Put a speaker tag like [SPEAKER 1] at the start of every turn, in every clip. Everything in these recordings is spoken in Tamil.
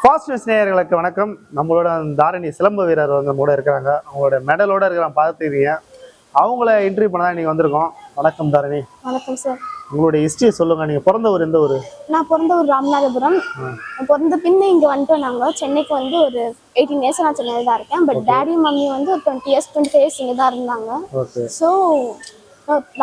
[SPEAKER 1] ஃபாஸ்ட் நேயர்களுக்கு வணக்கம். நம்மளோட தாரணி சிலம்ப வீரர் வந்து கூட இருக்கிறாங்க. அவங்களோட மெடலோட இருக்கிற பார்த்துருக்கீங்க. அவங்கள இன்டர்வியூ பண்ண தான் நீங்கள் வந்திருக்கோம். வணக்கம் தாரணி.
[SPEAKER 2] வணக்கம் சார்
[SPEAKER 1] உங்களுடைய ஹிஸ்ட்ரி சொல்லுங்க. நீங்கள் பிறந்த ஊர் எந்த ஊர்?
[SPEAKER 2] நான் பிறந்த ஒரு ராமநாதபுரம். பிறந்த பின்ன இங்கே வந்துட்டோம் நாங்கள் சென்னைக்கு வந்து ஒரு எயிட்டீன் இயர்ஸ் நான் சென்னையில் தான் இருக்கேன். பட் டேடி மம்மி வந்து ஒரு twenty years twenty five years இங்கே தான் இருந்தாங்க. ஸோ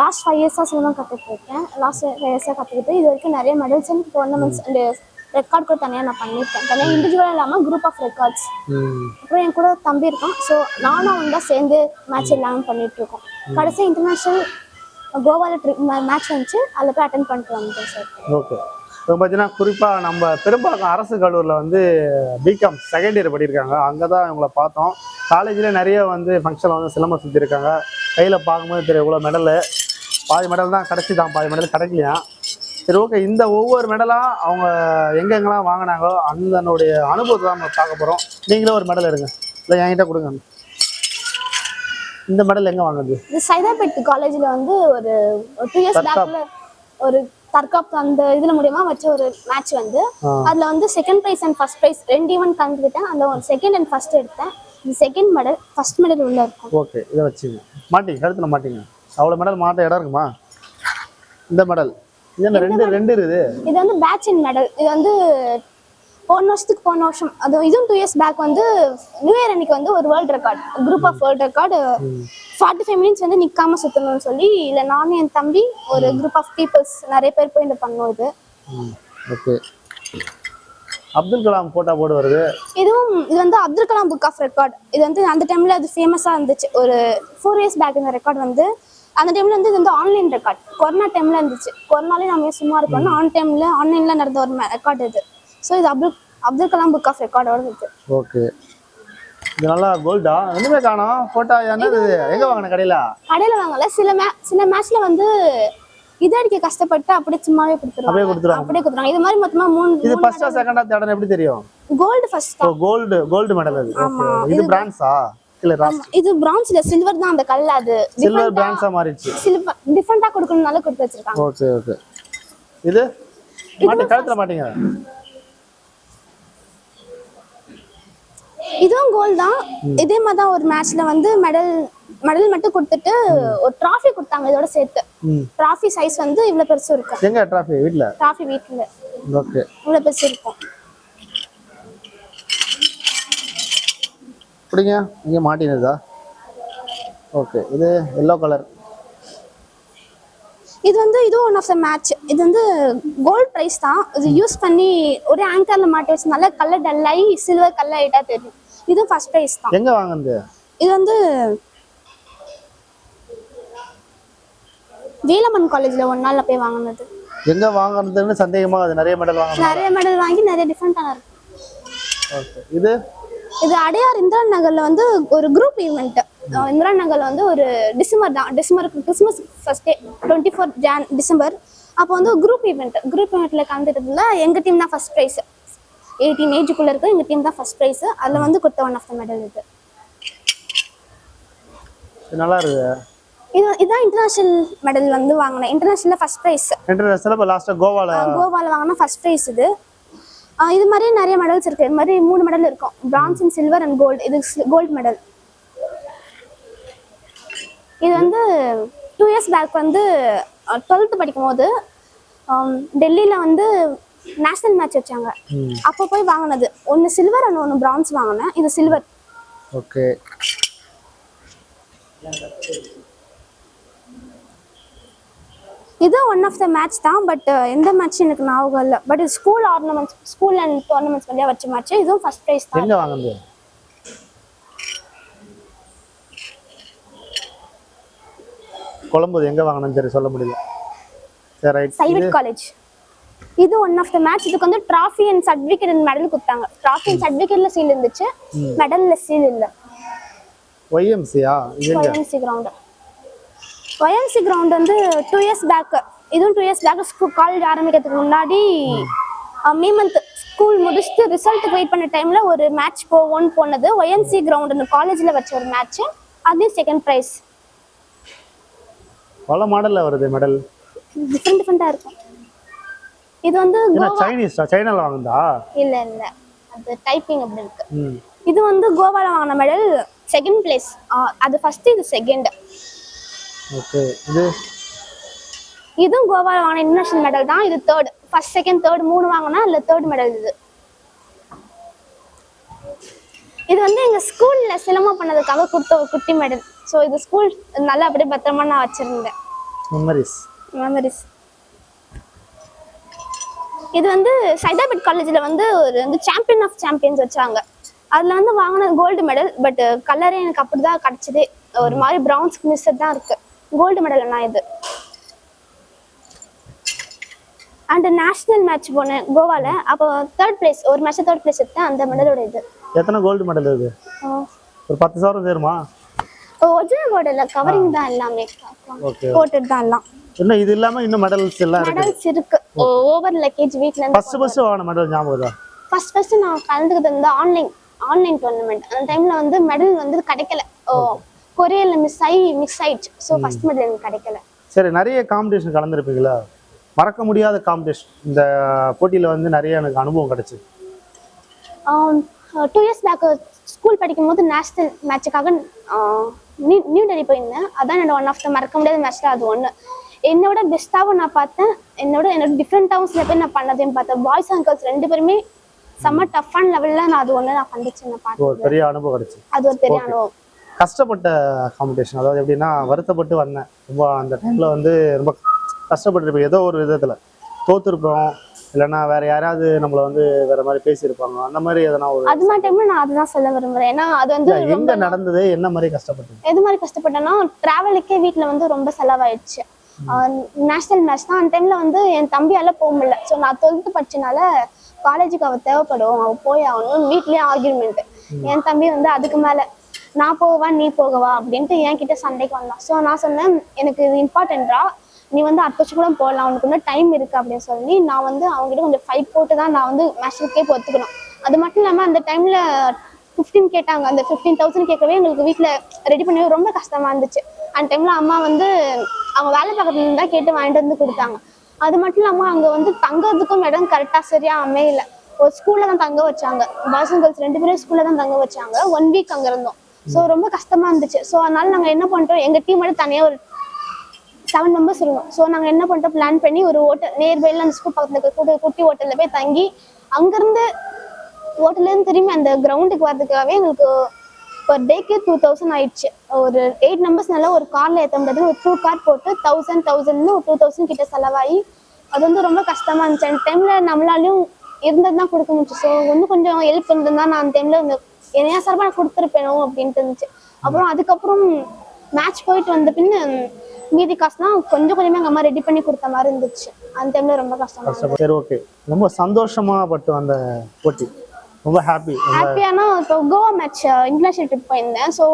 [SPEAKER 2] லாஸ்ட் ஃபைவ் இயர்ஸாக சிலம்பம் கற்றுட்டு இருக்கேன். லாஸ்ட் ஃபைவ் இயர்ஸாக கற்றுக்கிட்டு இது வரைக்கும் நிறைய medals and tournaments and record கூட தனியாக நான் பண்ணியிருக்கேன். தனியாக இண்டிவிஜுவலாக இல்லாமல் குரூப் ஆஃப் ரெக்கார்ட்ஸ் அப்புறம் என் கூட தம்பி இருக்கான். ஸோ நானும் அவன் தான் சேர்ந்து மேட்ச் எல்லாமே பண்ணிட்டு இருக்கோம். கடைசி இன்டர்நேஷ்னல் கோவாவில் ட்ரிப் மேட்ச் வந்துச்சு. அதில் போய் அட்டன் பண்ணிட்டு வந்தேன் சார்
[SPEAKER 1] ஓகே இப்போ பார்த்தீங்கன்னா குறிப்பாக நம்ம பெரும்பாக்கம் அரசு கல்லூரியில் வந்து பிகாம் செகண்ட் இயர் படியிருக்காங்க அங்கே தான் இவங்கள பார்த்தோம். காலேஜில் நிறைய வந்து ஃபங்க்ஷனில் வந்து சிலம்பம் சுற்றிருக்காங்க கையில் பார்க்கும்போது தெரியும் இவ்வளோ மெடலு பாதி மெடல் தான் கிடச்சி தான் பாதி மெடல் கிடைக்கலையா சரி ஓகே இந்த ஒவ்வொரு மெடலாக அவங்க எங்கெங்கெல்லாம் வாங்கினாங்களோ அந்தனுடைய அனுபவத்தை தான் நம்ம பார்க்க போகிறோம் நீங்களே ஒரு மெடல் எடுங்க. இல்லை என்கிட்ட கொடுங்க. இந்த மெடல் எங்கே வாங்குது
[SPEAKER 2] இது சைதாபேட் காலேஜில் வந்து ஒரு டூ இயர்ஸ். பேக்கில் ஒரு தற்காப்பு அந்த இதில் மூலியமா வச்ச ஒரு மேட்ச் வந்து. அதில் வந்து second prize and first prize ரெண்டு ஈவெண்ட் கலந்துக்கிட்டேன். அந்த ஒரு செகண்ட் அண்ட் ஃபர்ஸ்ட் எடுத்தேன். இது செகண்ட் மெடல் ஃபர்ஸ்ட் மெடல் உள்ள இருக்கும்.
[SPEAKER 1] ஓகே இதை வச்சுங்க. மாட்டிங்க கழுத்தில் மாட்டிங்க. அவ்வளோ மெடல் மாட்ட இடம் இருக்குமா? இந்த மெடல் இது ரெண்டு ரெண்டு இருக்குது?
[SPEAKER 2] இது வந்து பேட்ச் இன் மெடல் இது வந்து போன வருஷத்துக்கு போன வருஷம். அது இதுவும் டூ இயர்ஸ் பேக் வந்து நியூ இயர் அன்னைக்கு வந்து ஒரு world record group of world record forty five minutes வந்து நிக்காம சுத்தணும்னு சொல்லி இல்லை நானும் என் தம்பி ஒரு குரூப் ஆஃப் பீப்புள்ஸ் நிறைய பேர் போய் இந்த பண்ணோம் இது.
[SPEAKER 1] ஓகே. அப்துல் கலாம் போட்டா போட்டு வருது
[SPEAKER 2] இதுவும் இது வந்து Abdul Kalam book of record இது வந்து அந்த டைம்ல அது ஃபேமஸா இருந்துச்சு. ஒரு ஃபோர் இயர்ஸ் பேக் இந்த ரெக்கார்ட் வந்து அந்த டைம்ல வந்து இது வந்து ஆன்லைன் ரெக்கார்ட் கொரோனா டைம்ல இருந்துச்சு. கொரோனாலே நம்ம சும்மா இருக்கோம்னா ஆன் டைம்ல ஆன்லைன்ல நடந்த ஒரு ரெக்கார்ட் இது. ஸோ இது அப்துல் அப்துல் கலாம் புக் ஆஃப் ரெக்கார்டோட இருக்கு
[SPEAKER 1] ஓகே இது நல்லா கோல்டா ஒண்ணுமே காணோம். போட்டா என்னது எங்க வாங்கின கடையில?
[SPEAKER 2] கடையில வாங்கல. சில மே சில மேட்ச்ல வந்து இது அடிக்க கஷ்டப்பட்டு அப்படியே சும்மாவே
[SPEAKER 1] அப்படியே
[SPEAKER 2] கொடுத்துருவாங்க.
[SPEAKER 1] கொடுத்துருவாங்க
[SPEAKER 2] அப்படியே கொடுத்துருவாங்க. இது மாதிரி மொத்தமா மூணு
[SPEAKER 1] இது ஃபர்ஸ்டா செகண்டா தேர்டா எப்படி தெரியும்?
[SPEAKER 2] கோல்டு ஃபர்ஸ்ட்
[SPEAKER 1] ஓ கோல்டு கோல்டு மெடல் அது இது ராஸ்
[SPEAKER 2] இது பிரான்ஸ்ல சில்வர் தான் அந்த கல் அது.
[SPEAKER 1] சில்வர் பிரான்ஸா மாறிடுச்சு.
[SPEAKER 2] சில்வர் டிஃப்ரெண்டா கொடுக்கணும்னால கொடுத்து வச்சிருக்காங்க.
[SPEAKER 1] ஓகே ஓகே இது? மாட்டி கழுத்துல மாட்டீங்க?
[SPEAKER 2] இதுவும் கோல் தான். இதே மாதிரி தான் ஒரு மேட்ச்ல வந்து மெடல் மெடல் மட்டும் கொடுத்துட்டு ஒரு டிராஃபி கொடுத்தாங்க இதோட சேர்த்து. டிராஃபி சைஸ் வந்து இவ்வளவு பெருசு இருக்கும்.
[SPEAKER 1] எங்க டிராஃபி வீட்ல?
[SPEAKER 2] டிராஃபி வீட்ல.
[SPEAKER 1] ஓகே
[SPEAKER 2] இவ்வளவு பெருசு இருக்கும்.
[SPEAKER 1] பிடிங்க இங்கே மாட்டினதா? ஓகே இது எல்லோ கலர்
[SPEAKER 2] இது வந்து இது ஒன் ஆஃப் த மேட்ச் இது வந்து கோல்ட் ப்ரைஸ் தான். இது யூஸ் பண்ணி ஒரே ஆங்கர்ல மாட்டி வச்சதுனால கலர் டல்லாகி சில்வர் கலர் ஆயிட்டா தெரியும். இது ஃபர்ஸ்ட் ப்ரைஸ் தான்.
[SPEAKER 1] எங்க வாங்குனது?
[SPEAKER 2] இது வந்து வேலம்மன் காலேஜ்ல ஒரு நாள்ல போய் வாங்கினது.
[SPEAKER 1] எங்க வாங்குறதுன்னு சந்தேகமா அது நிறைய மெடல் வாங்கணும்
[SPEAKER 2] நிறைய மெடல் வாங்கி நிறைய டிஃப்ரெண்டான இருக்கு.
[SPEAKER 1] ஓகே இது?
[SPEAKER 2] இது அடையார் இந்திரா நகர்ல வந்து ஒரு குரூப் ஈவெண்ட் இந்திரா நகர்ல வந்து ஒரு டிசம்பர் தான் December Christmas first day twenty four John December. அப்போ வந்து குரூப் ஈவெண்ட் குரூப் ஈவெண்ட்ல கலந்துட்டதுல எங்க டீம் தான் ஃபர்ஸ்ட் ப்ரைஸ் எயிட்டீன் ஏஜுக்குள்ள இருக்கு எங்க டீம் தான் ஃபர்ஸ்ட் ப்ரைஸ் அதுல வந்து கொடுத்த ஒன் ஆஃப் த மெடல் இது.
[SPEAKER 1] நல்லா இருக்கு.
[SPEAKER 2] இது இதான் இன்டர்நேஷனல் மெடல் வந்து வாங்கினேன். இன்டர்நேஷனல் ஃபர்ஸ்ட் ப்ரைஸ்
[SPEAKER 1] இன்டர்நேஷனல் இப்போ லாஸ்ட்டாக கோவால
[SPEAKER 2] கோவால வாங்கினா ஃபர்ஸ்ட் ப்ரைஸ் இது. இது மாதிரி நிறைய மெடல்ஸ் இருக்கு. இது மாதிரி மூணு மெடல் இருக்கும். Bronze and silver and gold இது கோல்டு மெடல் இது வந்து டூ இயர்ஸ் பேக் வந்து டுவெல்த்து படிக்கும் போது டெல்லியில் வந்து நேஷனல் மேட்ச் வச்சாங்க. அப்போ போய் வாங்கினது. ஒன்று சில்வர் அண்ட் ஒன்று பிரான்ஸ் வாங்கினேன். இது சில்வர்
[SPEAKER 1] ஓகே.
[SPEAKER 2] இது ஒன் ஆஃப் த மேட்ச் தான் பட் எந்த மேட்ச் எனக்கு ஞாபகம் இல்லை. But school tournaments school and tournaments வழியாக வச்ச மேட்ச் இதுவும் ஃபர்ஸ்ட் ப்ரைஸ் தான்.
[SPEAKER 1] எங்க வாங்குனது கொழம்பு எங்க சரி சொல்ல முடியல. சரி ரைட்
[SPEAKER 2] சைவட் காலேஜ் இது ஒன் ஆஃப் த மேட்ச் இதுக்கு வந்து trophy and certificate and medal கொடுத்தாங்க. ட்ராஃபி அண்ட் சர்டிஃபிகேட்ல சீல் இருந்துச்சு. மெடல்ல சீல் இல்ல.
[SPEAKER 1] ஒய்எம்சியா
[SPEAKER 2] ஒய்எம்சி கிரவுண்ட் ஒய்எம்சி கிரவுண்ட் வந்து டூ இயர்ஸ் பேக் இதுவும் two years back school college ஆரம்பிக்கிறதுக்கு முன்னாடி மே மந்த் ஸ்கூல் முடிச்சுட்டு ரிசல்ட்டுக்கு வெயிட் பண்ண டைம்ல ஒரு மேட்ச் போவோம்னு போனது. ஒய்எம்சி கிரவுண்ட் காலேஜ்ல வச்ச ஒரு மேட்ச் அதையும் செகண்ட் ப்ரைஸ்
[SPEAKER 1] பல மாடல்ல வருது மெடல்
[SPEAKER 2] டிஃப்ரெண்ட் டிஃப்ரெண்டா இருக்கும். இது வந்து
[SPEAKER 1] சைனீஸ்டா சைனால வாங்குதா
[SPEAKER 2] இல்ல இல்ல. அது டைப்பிங் அப்படி இருக்கு. இது வந்து கோவால வாங்கின மெடல் செகண்ட் பிளேஸ் அது ஃபர்ஸ்ட் இது செகண்ட்
[SPEAKER 1] ஓகே இது?
[SPEAKER 2] இதுவும் கோவால வாங்கின இன்டர்நேஷனல் மெடல் தான். இது தேர்ட் ஃபர்ஸ்ட் செகண்ட் தேர்ட் மூணு வாங்கினா இல்ல தேர்ட் மெடல் இது. இது வந்து எங்க ஸ்கூல்ல சிலம்பம் பண்ணதுக்காக கொடுத்த ஒரு குட்டி மெடல் ஸோ இது ஸ்கூல் நல்லா அப்படியே பத்திரமா நான் வச்சிருந்தேன்.
[SPEAKER 1] மெமரிஸ்
[SPEAKER 2] மெமரிஸ் இது வந்து சைதாபேட் காலேஜில் வந்து ஒரு வந்து சாம்பியன் ஆஃப் சாம்பியன்ஸ் வச்சாங்க. அதில் வந்து வாங்கின கோல்டு மெடல் பட் கலரே எனக்கு அப்படிதான் கிடைச்சது. ஒரு மாதிரி ப்ரௌன்ஸ்க்கு மிஸ் தான் இருக்கு. கோல்டு மெடல் நான் இது. அண்ட் நேஷனல் மேட்ச் போனேன் கோவால அப்போ தேர்ட் பிளேஸ் ஒரு மேட்ச் தேர்ட் பிளேஸ் எடுத்தேன் அந்த மெடலோட இது.
[SPEAKER 1] எத்தனை கோல்டு மெடல் இருக்கு ஒரு பத்து சவரம் சேருமா?
[SPEAKER 2] ஒரிஜினல் கோல்டு கவரிங் தான் எல்லாமே.
[SPEAKER 1] ஓகே
[SPEAKER 2] போட்டுட்டு தான் எல்லாம்.
[SPEAKER 1] இன்னும் இது இல்லாம இன்னும் மெடல்ஸ் எல்லாம் இருக்கு?
[SPEAKER 2] மெடல்ஸ் இருக்கு. ஓவர் லக்கேஜ் வீட்ல இருந்து
[SPEAKER 1] ஃபர்ஸ்ட் ஃபர்ஸ்ட் வாங்கின மெடல் ஞாபகம் இருக்கா?
[SPEAKER 2] ஃபர்ஸ்ட் ஃபர்ஸ்ட் நான் கலந்துக்கிட்டு இருந்த ஆன்லைன் ஆன்லைன் டோர்னமெண்ட் அந்த டைம்ல வந்து மெடல் வந்து கிடைக்கல. ஓ கொரியர்ல மிஸ் ஆகி மிஸ் ஆயிடுச்சு ஸோ ஃபர்ஸ்ட் மெடல் எனக்கு கிடைக்கல.
[SPEAKER 1] சரி நிறைய காம்படிஷன் கலந்துருப்பீங்களா? மறக்க முடியாத காம்படிஷன் இந்த போட்டியில வந்து நிறைய எனக்கு அனுபவம் கிடைச்சு.
[SPEAKER 2] டூ இயர்ஸ் பேக் ஸ்கூல் படிக்கும் போது நேஷனல் மேட்சுக்காக நியூ நியூ டெல்லி போயிருந்தேன். அதான் என்னோட ஒன் ஆஃப் த மறக்க முடியாத மேட்ச்ல அது ஒன்று என்னோட பெஸ்ட்டாகவும் நான் பார்த்தேன். என்னோட என்னோட டிஃப்ரெண்ட்டாகவும் சில பேர் நான் பண்ணதையும் பார்த்தேன். பாய்ஸ் அண்ட் கேர்ள்ஸ் ரெண்டு பேருமே செம்ம டஃப்பான லெவலில் நான் அது ஒன்று நான் கண்டிச்சு நான் பார்த்தேன்
[SPEAKER 1] பெரிய அனுபவம் கிடைச்சு.
[SPEAKER 2] அது ஒரு பெரிய அனுபவம்.
[SPEAKER 1] கஷ்டப்பட்ட காம்படிஷன் அதாவது எப்படின்னா வருத்தப்பட்டு வந்தேன். ரொம்ப அந்த டைம்ல வந்து ரொம்ப கஷ்டப்பட்டுருப்பேன் ஏதோ ஒரு விதத்துல. தோத்துருப்போம். இல்லைன்னா வேற யாராவது நம்மள வந்து வேற மாதிரி பேசியிருப்பாங்க. அந்த மாதிரி எதனா ஒரு
[SPEAKER 2] அது மாதிரி டைம்ல நான் அதுதான் சொல்ல விரும்புறேன். ஏன்னா அது வந்து
[SPEAKER 1] எங்க நடந்தது? என்ன மாதிரி கஷ்டப்பட்டீங்க
[SPEAKER 2] எது மாதிரி கஷ்டப்பட்டேன்னா டிராவலுக்கே வீட்டில் வந்து ரொம்ப செலவாயிடுச்சு. நேஷனல் மேட்ச் தான். அந்த டைம்ல வந்து என் தம்பியால போக முடியல. ஸோ நான் டுவெல்த்து படிச்சனால காலேஜுக்கு அவ தேவைப்படும். அவ போய் ஆகணும். வீட்லயே ஆர்கியூமெண்ட் என் தம்பி வந்து அதுக்கு மேல. நான் போகவா நீ போகவா அப்படின்ட்டு என் கிட்ட சண்டைக்கு வந்தான். ஸோ நான் சொன்னேன் எனக்கு இது இம்பார்ட்டன்டா நீ வந்து அடுத்த கூட போடலாம் உனக்கு இன்னும் டைம் இருக்கு அப்படின்னு சொல்லி நான் வந்து அவங்ககிட்ட கொஞ்சம் ஃபைட் போட்டு தான் நான் வந்து நேஷனலுக்கே ஒத்துக்கணும். அது மட்டும் இல்லாமல் அந்த டைம்ல ஃபிஃப்டீன் கேட்டாங்க. அந்த ஃபிஃப்டீன் தௌசண்ட் கேட்கவே எங்களுக்கு வீட்டில் ரெடி பண்ணவே ரொம்ப கஷ்டமாக இருந்துச்சு. அந்த டைம்ல அம்மா வந்து அவங்க வேலை பக்கத்துல தான் கேட்டு வாங்கிட்டு வந்து கொடுத்தாங்க. அது மட்டும் இல்லாமல் அங்கே வந்து தங்கறதுக்கும் இடம் கரெக்டாக சரியாக அமையல. ஒரு ஸ்கூலில் தான் தங்க வச்சாங்க. பாய்ஸ் அண்ட் கேர்ள்ஸ் ரெண்டு பேரும் ஸ்கூலில் தான் தங்க வச்சாங்க. ஒன் வீக் அங்கே இருந்தோம். ஸோ ரொம்ப கஷ்டமா இருந்துச்சு. ஸோ அதனால நாங்கள் என்ன பண்ணிட்டோம் எங்க டீம் மட்டும் தனியாக ஒரு செவன் மெம்பர்ஸ் இருந்தோம். ஸோ நாங்கள் என்ன பண்ணிட்டோம் பிளான் பண்ணி ஒரு ஹோட்டல் நியர்பைல அந்த ஸ்கூல் பக்கத்தில் இருக்க குட்டி ஹோட்டலில் போய் தங்கி அங்கேருந்து ஹோட்டல்லேருந்து திரும்பி அந்த கிரவுண்டுக்கு வரதுக்காகவே எங்களுக்கு பர் டேக்கே டூ தௌசண்ட் ஆயிடுச்சு. ஒரு எயிட் நம்பர்ஸ்னால ஒரு காரில் ஏற்ற முடியாது ஒரு டூ கார் போட்டு தௌசண்ட் தௌசண்ட்னு ஒரு டூ தௌசண்ட் கிட்ட செலவாகி அது வந்து ரொம்ப கஷ்டமாக இருந்துச்சு. அந்த டைமில் நம்மளாலையும் இருந்தது தான் கொடுக்க முடிச்சு ஸோ இன்னும் கொஞ்சம் ஹெல்ப் இருந்திருந்தா நான் அந்த டைமில் இந்த என்னையா சார்பாக நான் கொடுத்துருப்பேனோ அப்படின்ட்டு இருந்துச்சு. அப்புறம் அதுக்கப்புறம் மேட்ச் போயிட்டு வந்த பின்ன மீதி காசுலாம் கொஞ்சம் கொஞ்சமே எங்கள் அம்மா ரெடி பண்ணி கொடுத்த மாதிரி இருந்துச்சு. அந்த டைமில் ரொம்ப கஷ்டமா இருந்துச்சு.
[SPEAKER 1] கஷ்டப்பட்டு சரி ஓகே ரொம்ப சந்தோஷமா பட்டு அந்த போட்டி. ரொம்ப ஹாப்பி
[SPEAKER 2] ஹாப்பியானா இப்போ கோவா மேட்ச் இன்டர்நேஷனல் ட்ரிப் போயிருந்தேன். ஸோ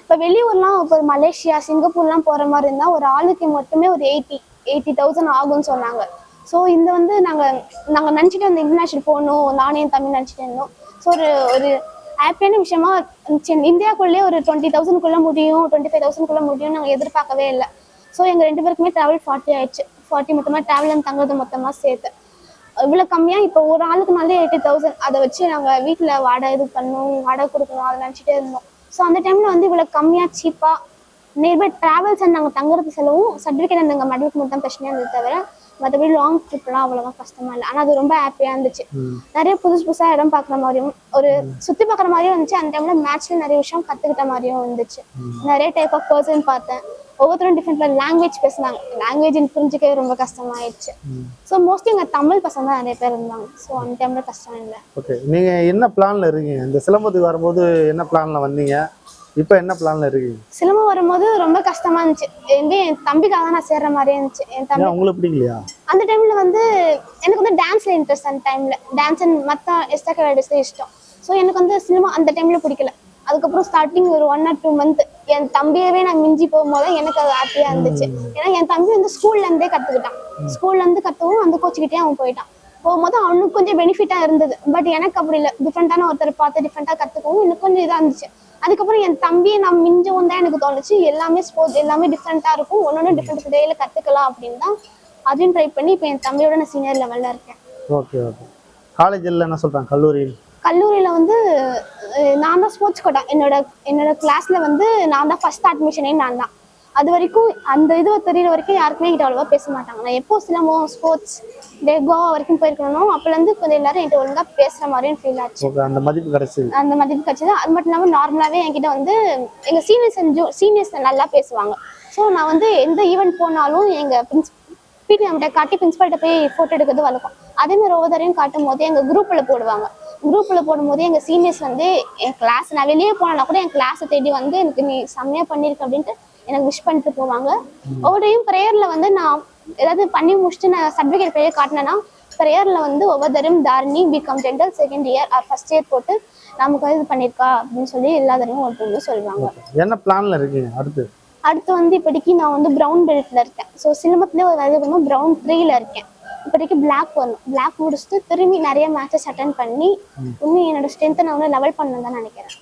[SPEAKER 2] இப்போ வெளியூர்லாம் இப்போ மலேசியா சிங்கப்பூர்லாம் போகிற மாதிரி இருந்தால் ஒரு ஆளுக்கு மட்டுமே ஒரு எயிட்டி எயிட்டி தௌசண்ட் ஆகும்னு சொன்னாங்க. ஸோ இந்த வந்து நாங்கள் நாங்கள் நினச்சிட்டு அந்த இன்டர்நேஷனல் போகணும் நானே என் தம்பி நினச்சிட்டு இருந்தோம். ஸோ ஒரு ஒரு ஹாப்பியான விஷயமா சென் இந்தியாக்குள்ளே ஒரு டுவெண்ட்டி தௌசண்ட்குள்ளே முடியும் டுவெண்ட்டி ஃபைவ் தௌசண்ட்குள்ளே முடியும்னு நாங்கள் எதிர்பார்க்கவே இல்லை. ஸோ எங்கள் ரெண்டு பேருக்குமே ட்ராவல் ஃபார்ட்டி ஆயிடுச்சு. ஃபார்ட்டி மொத்தமாக ட்ராவல் அண்ட் தங்குறது மொத்தமாக சேர்த்து. இவ்வளோ கம்மியாக இப்போ ஒரு ஆளுக்குனாலே எயிட்டி தௌசண்ட் அதை வச்சு நாங்கள் வீட்டில் வாடகை இது பண்ணணும் வாடகை கொடுக்கணும் அதை நினச்சிட்டே இருந்தோம். ஸோ அந்த டைமில் வந்து இவ்வளோ கம்மியாக சீப்பாக நியர்பை ட்ராவல்ஸ் அண்ட் நாங்கள் தங்குறது செலவும் சர்டிஃபிகேட் அந்த எங்கள் மெடலுக்கு மட்டும் தான் பிரச்சனையாக இருந்தது தவிர மற்றபடி லாங் ட்ரிப்லாம் அவ்வளோவா கஷ்டமா இல்லை. ஆனால் அது ரொம்ப ஹாப்பியாக இருந்துச்சு. நிறைய புதுசு புதுசாக இடம் பார்க்குற மாதிரியும் ஒரு சுற்றி பார்க்குற மாதிரியும் இருந்துச்சு. அந்த டைமில் மேட்ச்சில் நிறைய விஷயம் கற்றுக்கிட்ட மாதிரியும் இருந்துச்சு. நிறைய டைப் ஆஃப் பர்சன் பார்த்தேன். ஒவ்வொருத்தரும் டிஃப்ரெண்ட் லாங்குவேஜ் பேசினாங்க. லாங்குவேஜ் புரிஞ்சுக்கவே ரொம்ப கஷ்டமாயிடுச்சு. ஸோ மோஸ்ட்லி இங்கே தமிழ் பசங்க தான் நிறைய பேர் இருந்தாங்க. ஸோ அந்த டைமில் கஷ்டம் இல்லை.
[SPEAKER 1] ஓகே நீங்க என்ன பிளான்ல இருக்கீங்க? இந்த சிலம்பத்துக்கு வரும்போது என்ன பிளான்ல வந்தீங்க? இப்போ என்ன பிளான்ல இருக்கீங்க
[SPEAKER 2] சிலம்பம் வரும்போது ரொம்ப கஷ்டமா இருந்துச்சு. எங்க என் தம்பிக்காக தான் நான் சேர்ற மாதிரியே இருந்துச்சு. என் தம்பி
[SPEAKER 1] உங்களுக்கு பிடிக்கலையா?
[SPEAKER 2] அந்த டைம்ல வந்து எனக்கு வந்து டான்ஸ்ல இன்ட்ரெஸ்ட் அந்த டைம்ல டான்ஸ் அண்ட் மற்ற எக்ஸ்ட்ரா கரிக்குலர்ஸ்ல இஷ்டம். ஸோ எனக்கு வந்து சினிமா அந்த டைம்ல பிடிக்கல. அதுக்கப்புறம் ஸ்டார்டிங் ஒரு ஒன் ஆர் டூ மந்த் என் தம்பியவே நான் மிஞ்சி போகும்போது எனக்கு அது ஹாப்பியா இருந்துச்சு. ஏன்னா என் தம்பி வந்து ஸ்கூல்ல இருந்தே கத்துக்கிட்டான். ஸ்கூல்ல இருந்து கத்துவும் அந்த கோச்சுக்கிட்டே அவன் போயிட்டான். போகும்போது அவனுக்கு கொஞ்சம் பெனிஃபிட்டா இருந்தது. பட் எனக்கு அப்படி இல்லை. டிஃப்ரெண்டான ஒருத்தர் பார்த்து டிஃப்ரெண்டா கத்துக்கவும் எனக்கு கொஞ்சம் இதா இருந்துச்சு. அதுக்கப்புறம் என் தம்பியை நான் மிஞ்சவும் தான் எனக்கு தோணுச்சு. எல்லாமே ஸ்போர்ட்ஸ் எல்லாமே டிஃப்ரெண்டா இருக்கும். ஒன்னொன்னு டிஃப்ரெண்ட் டேல கத்துக்கலாம் அப்படின்னு தான் அதையும் ட்ரை பண்ணி இப்போ என் தம்பியோட நான் சீனியர் லெவல்ல இருக்கேன்.
[SPEAKER 1] ஓகே ஓகே காலேஜில் என்ன சொல்றாங்க? கல்லூரியில்?
[SPEAKER 2] கல்லூரியில் வந்து நான் தான் ஸ்போர்ட்ஸ் கோட்டா என்னோட என்னோட கிளாஸில் வந்து நான் தான் ஃபர்ஸ்ட் அட்மிஷனே நான் தான். அது வரைக்கும் அந்த இது தெரியுற வரைக்கும் யாருக்குமே என்கிட்ட அவ்வளோவா பேச மாட்டாங்க. நான் எப்போ சிலம்பம் ஸ்போர்ட்ஸ் டே கோவா வரைக்கும் போயிருக்கணும் அப்போலேருந்து கொஞ்சம் எல்லாரும் என்கிட்ட ஒழுங்காக பேசுகிற மாதிரியும் ஃபீல் ஆச்சு.
[SPEAKER 1] அந்த மதிப்பு கிடைச்சது.
[SPEAKER 2] அந்த மதிப்பு கிடைச்சது. அது மட்டும் இல்லாமல் நார்மலாகவே என்கிட்ட வந்து எங்கள் சீனியர்ஸ் அண்ட் சீனியர்ஸ் நல்லா பேசுவாங்க. ஸோ நான் வந்து எந்த ஈவெண்ட் போனாலும் எங்கள் பிரின்ஸ் பிடி நம்மகிட்ட காட்டி பிரின்ஸ்பால்கிட்ட போய் ஃபோட்டோ எடுக்கிறது வழக்கம். அதே மாதிரி ஒவ்வொரு தடவையும் காட்டும் போது எங்கள் குரூப்பில் போடுவாங்க. குரூப்பில் போடும்போது எங்கள் சீனியர்ஸ் வந்து என் கிளாஸ் நான் வெளியே போனா கூட என் கிளாஸை தேடி வந்து எனக்கு நீ செம்மையாக பண்ணியிருக்க அப்படின்ட்டு எனக்கு விஷ் பண்ணிட்டு போவாங்க. ஒவ்வொரு டைம் ப்ரேயரில் வந்து நான் ஏதாவது பண்ணி முடிச்சுட்டு நான் சர்டிஃபிகேட் ப்ரேயர் காட்டினேன்னா ப்ரேயரில் வந்து ஒவ்வொரு தடவையும் Dharani BCom dental second year or first year போட்டு நமக்கு இது பண்ணியிருக்கா அப்படின்னு சொல்லி எல்லா தடவையும் ஒருத்தவங்க சொல்லுவாங்க.
[SPEAKER 1] என்ன பிளான்ல இருக்கீங்க? அடுத்து?
[SPEAKER 2] அடுத்து வந்து இப்போதைக்கு நான் வந்து ப்ரௌன் பெல்ட்ல இருக்கேன். ஸோ சிலம்பத்துலேயே ஒரு வேலை பண்ணணும் ப்ரௌன் த்ரீல இருக்கேன். இப்போதைக்கு பிளாக் வரணும் பிளாக் முடிச்சுட்டு திரும்பி நிறைய மேட்சஸ் அட்டன் பண்ணி இன்னும் என்னோட ஸ்ட்ரென்த்தை நான் இன்னும் லெவல் பண்ணணும் தான் நினைக்கிறேன்.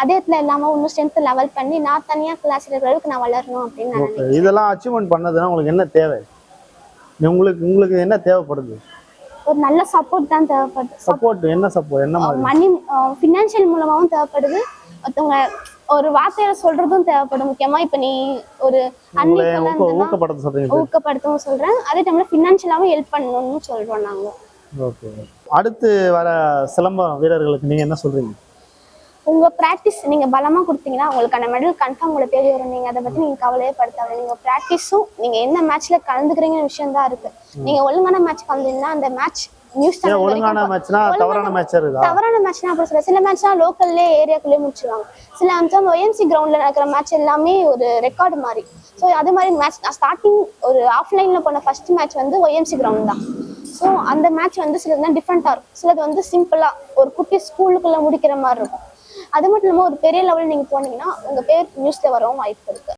[SPEAKER 2] அதே இடத்துல இல்லாமல் இன்னும் ஸ்ட்ரென்த்தை லெவல் பண்ணி நான் தனியாக கிளாஸ் இருக்கிற அளவுக்கு நான் வளரணும் அப்படின்னு நான்
[SPEAKER 1] இதெல்லாம் அச்சீவ்மெண்ட் பண்ணதுன்னா உங்களுக்கு என்ன தேவை? உங்களுக்கு உங்களுக்கு என்ன தேவைப்படுது?
[SPEAKER 2] ஒரு நல்ல சப்போர்ட் தான் தேவைப்படுது.
[SPEAKER 1] சப்போர்ட் என்ன சப்போர்ட் என்ன மாதிரி?
[SPEAKER 2] மணி ஃபினான்ஷியல் மூலமாகவும் தேவைப்படுது. ஒருத்தவங்க ஒரு வார்த்தையில சொல்றதும் தேவைப்படும். முக்கியமா இப்ப நீ ஒரு ஊக்கப்படுத்தவும் சொல்றேன். அதே டைம்ல ஃபினான்ஷியலாவும் ஹெல்ப் பண்ணணும்னு சொல்றோம் நாங்க.
[SPEAKER 1] அடுத்து வர சிலம்பம் வீரர்களுக்கு நீங்க என்ன சொல்றீங்க?
[SPEAKER 2] உங்க பிராக்டிஸ் நீங்க பலமா கொடுத்தீங்கன்னா உங்களுக்கான மெடல் கன்ஃபார்ம் உங்களை தேடி வரும். நீங்க அதை பத்தி நீங்க கவலையே படுத்தாங்க நீங்க பிராக்டிஸும் நீங்க எந்த மேட்ச்ல கலந்துக்கிறீங்க விஷயம் தான் இருக்கு நீங்க ஒழுங்கான மேட்ச் கலந்தீங்கன்னா அந்த மேட்ச் நியூஸ் சேனல்
[SPEAKER 1] ஒழுங்கான மேட்ச்னா தவறான மேட்ச் இருக்குதா?
[SPEAKER 2] தவறான மேட்ச்னா அப்படி சொல்ல சில மேட்ச்லாம் லோக்கல்லே ஏரியாக்குள்ளே முடிச்சிருவாங்க. சில அந்த ஒஎம்சி கிரவுண்ட்ல நடக்கிற மேட்ச் எல்லாமே ஒரு ரெக்கார்டு மாதிரி. ஸோ அது மாதிரி மேட்ச் நான் ஸ்டார்டிங் ஒரு ஆஃப்லைனில் போன ஃபர்ஸ்ட் மேட்ச் வந்து ஒஎம்சி கிரவுண்ட் தான். ஸோ அந்த மேட்ச் வந்து சிலது டிஃப்ரெண்ட்டாக இருக்கும். சிலது வந்து சிம்பிளாக ஒரு குட்டி ஸ்கூலுக்குள்ளே முடிக்கிற மாதிரி இருக்கும். அது மட்டும் இல்லாமல் ஒரு பெரிய லெவலில் நீங்கள் போனீங்கன்னா உங்கள் பேர் நியூஸில் வரவும் வாய்ப்பு இருக்குது